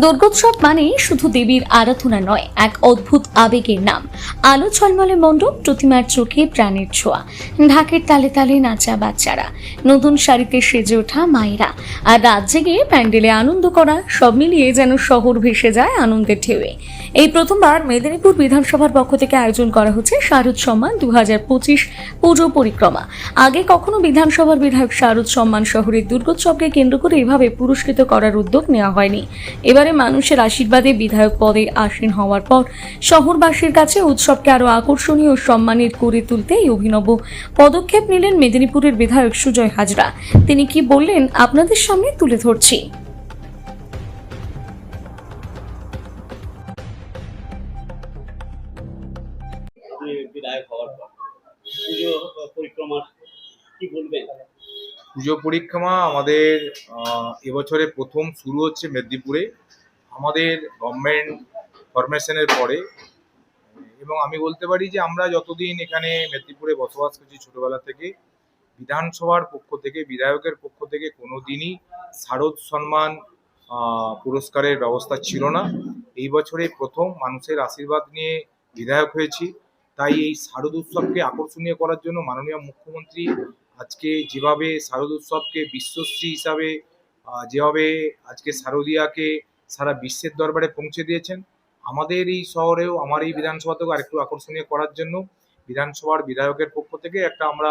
দুর্গোৎসব মানে শুধু দেবীর আরাধনা নয়, এক অদ্ভুত আবেগের নাম। আলো ঝলমলে মণ্ডপ, প্রতিমার চোখে প্রাণের ছোঁয়া। ঢাকের তালে তালে নাচা বাচ্চারা। নতুন শাড়িতে সেজে ওঠা মায়েরা। আর রাত জেগে প্যান্ডেলে আনন্দ করা, সব মিলিয়ে যেন শহর ভেসে যায় আনন্দের ঢেউয়ে। এই প্রথমবার মেদিনীপুর বিধানসভার পক্ষ থেকে আয়োজন করা হচ্ছে শারদ সম্মান দু হাজার পঁচিশ পুজো পরিক্রমা। আগে কখনো বিধানসভার বিধায়ক শারদ সম্মান শহরের দুর্গোৎসবকে কেন্দ্র করে এভাবে পুরস্কৃত করার উদ্যোগ নেওয়া হয়নি। এবারে মানুষের আশীর্বাদে বিধায়ক পদে আসীন হওয়ার পর শহরবাসীর কাছে উৎসবকে আরও আকর্ষণীয় ও সম্মানের করে তুলতে এই অভিনব পদক্ষেপ নিলেন মেদিনীপুরের বিধায়ক সুজয় হাজরা। তিনি কি বললেন আপনাদের সামনে তুলে ধরছি। বিধায়ক হওয়ার পর পুজো পরিক্রমার কি বলবেন? পুজো পরিক্রমা আমাদের আহ, এবছরে প্রথম শুরু হচ্ছে মেদিনীপুরে। আমাদের গভর্নমেন্ট ফরমেশনের পরে, এবং আমি বলতে পারি যে আমরা যতদিন এখানে মেদিনীপুরে বসবাস করছি ছোটবেলা থেকে, বিধানসভার পক্ষ থেকে, বিধায়কের পক্ষ থেকে কোনো দিনই শারদ সম্মান পুরস্কারের ব্যবস্থা ছিল না। এই বছরে প্রথম মানুষের আশীর্বাদ নিয়ে বিধায়ক হয়েছি। তাই এই শারদ উৎসবকে আকর্ষণীয় করার জন্য মাননীয় মুখ্যমন্ত্রী আজকে যেভাবে শারদ উৎসবকে বিশ্বশ্রী হিসাবে যেভাবে আজকে শারদীয়াকে সারা বিশ্বের দরবারে পৌঁছে দিয়েছেন। আমাদের এই শহরেও, আমার এই বিধানসভাতেও আরেকটু আকর্ষণীয় করার জন্য বিধানসভার বিধায়কের পক্ষ থেকে একটা আমরা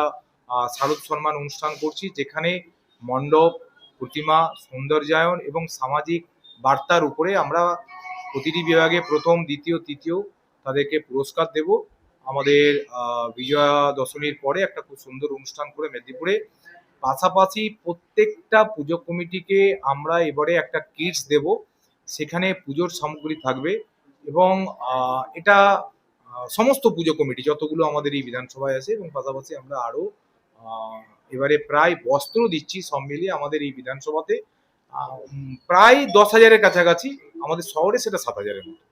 শারদ সম্মান অনুষ্ঠান করছি, যেখানে মণ্ডপ, প্রতিমা, সৌন্দর্যায়ন এবং সামাজিক বার্তার উপরে আমরা প্রতিটি বিভাগে প্রথম, দ্বিতীয়, তৃতীয় তাদেরকে পুরস্কার দেব। আমাদের বিজয়া দশমীর পরে একটা খুব সুন্দর অনুষ্ঠান করে মেদিনীপুরে। পাশাপাশি প্রত্যেকটা পুজো কমিটিকে আমরা এবারে একটা কিটস দেব। সেখানে পুজোর সামগ্রী থাকবে এবং এটা সমস্ত পুজো কমিটি, যতগুলো আমাদের এই বিধানসভায় আছে এবং পাশাপাশি আমরা আরও এবারে প্রায় বস্ত্র দিচ্ছি সব মিলিয়ে আমাদের এই বিধানসভাতে প্রায় দশ হাজারের কাছাকাছি আমাদের শহরে সেটা সাত হাজারের মতো।